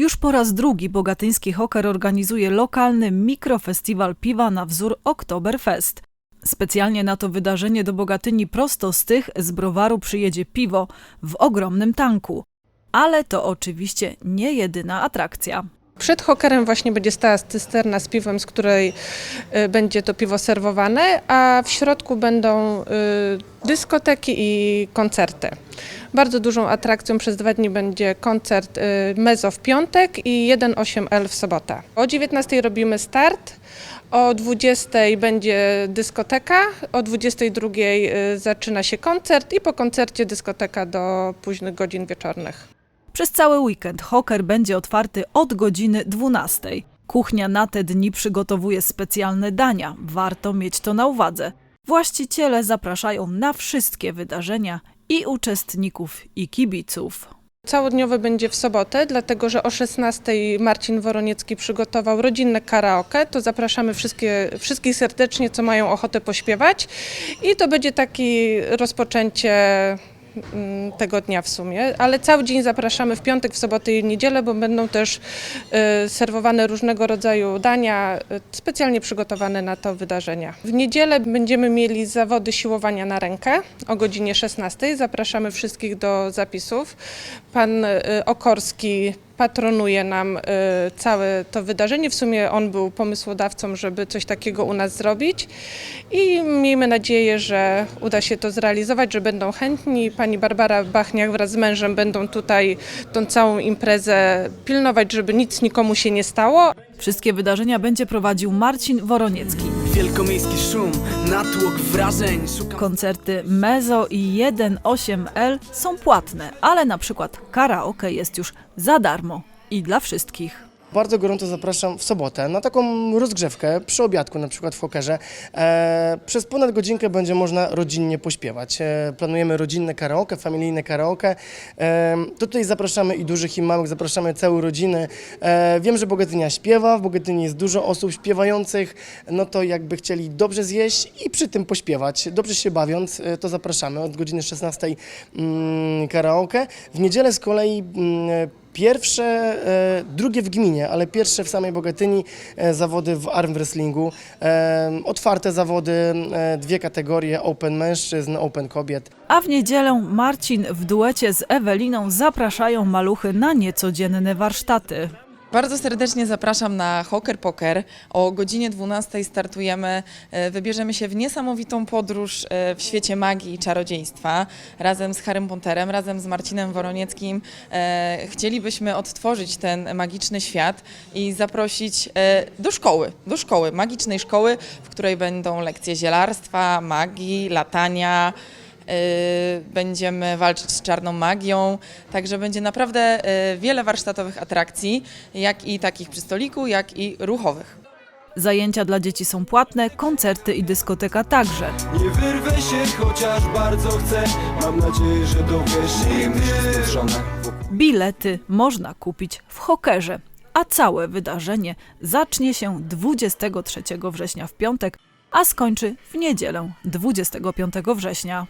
Już po raz drugi Bogatyński Hoker organizuje lokalny mikrofestiwal piwa na wzór Oktoberfest. Specjalnie na to wydarzenie do Bogatyni prosto z tych z browaru przyjedzie piwo w ogromnym tanku. Ale to oczywiście nie jedyna atrakcja. Przed hokerem właśnie będzie stała cysterna z piwem, z której y, będzie to piwo serwowane, a w środku będą y, dyskoteki i koncerty. Bardzo dużą atrakcją przez dwa dni będzie koncert y, Mezo w piątek i 1.8L w sobotę. O 19.00 robimy start, o 20.00 będzie dyskoteka, o 22.00 y, zaczyna się koncert i po koncercie dyskoteka do późnych godzin wieczornych. Przez cały weekend Hoker będzie otwarty od godziny 12. Kuchnia na te dni przygotowuje specjalne dania. Warto mieć to na uwadze. Właściciele zapraszają na wszystkie wydarzenia i uczestników, i kibiców. Całodniowe będzie w sobotę, dlatego że o 16 Marcin Woroniecki przygotował rodzinne karaoke. To zapraszamy wszystkie, wszystkich serdecznie, co mają ochotę pośpiewać. I to będzie takie rozpoczęcie tego dnia w sumie, ale cały dzień zapraszamy w piątek, w sobotę i niedzielę, bo będą też y, serwowane różnego rodzaju dania y, specjalnie przygotowane na to wydarzenia. W niedzielę będziemy mieli zawody siłowania na rękę o godzinie 16. Zapraszamy wszystkich do zapisów. Pan y, Okorski patronuje nam y, całe to wydarzenie. W sumie on był pomysłodawcą, żeby coś takiego u nas zrobić i miejmy nadzieję, że uda się to zrealizować, że będą chętni. Pani Barbara Bachniak wraz z mężem będą tutaj tą całą imprezę pilnować, żeby nic nikomu się nie stało. Wszystkie wydarzenia będzie prowadził Marcin Woroniecki. Wielkomiejski szum, natłok wrażeń Szukam Koncerty Mezo i 1.8L są płatne, ale na przykład karaoke jest już za darmo i dla wszystkich. Bardzo gorąco zapraszam w sobotę na taką rozgrzewkę przy obiadku, na przykład w hokerze. E, przez ponad godzinkę będzie można rodzinnie pośpiewać. E, planujemy rodzinne karaoke, familijne karaoke. E, to tutaj zapraszamy i dużych, i małych, zapraszamy całą rodzinę. E, wiem, że Bogatynia śpiewa, w Bogatyni jest dużo osób śpiewających, no to jakby chcieli dobrze zjeść i przy tym pośpiewać, dobrze się bawiąc, e, to zapraszamy od godziny 16 mm, karaoke. W niedzielę z kolei mm, Pierwsze, e, drugie w gminie, ale pierwsze w samej Bogatyni e, zawody w arm wrestlingu. E, otwarte zawody, dwie kategorie, open mężczyzn, open kobiet. A w niedzielę Marcin w duecie z Eweliną zapraszają maluchy na niecodzienne warsztaty. Bardzo serdecznie zapraszam na Hoker Poker. O godzinie 12 startujemy. E, Wybierzemy się w niesamowitą podróż e, w świecie magii i czarodziejstwa. Razem z Harrym Potterem, razem z Marcinem Woronieckim e, chcielibyśmy odtworzyć ten magiczny świat i zaprosić do szkoły, do szkoły, magicznej szkoły, w której będą lekcje zielarstwa, magii, latania, Będziemy walczyć z czarną magią, także będzie naprawdę y, wiele warsztatowych atrakcji, jak i takich przy stoliku, jak i ruchowych. Zajęcia dla dzieci są płatne, koncerty i dyskoteka także. Nie wyrwę się, chociaż bardzo chcę Mam nadzieję, że dowiesz im Bilety można kupić w hokerze, a całe wydarzenie zacznie się 23 września w piątek, a skończy w niedzielę 25 września.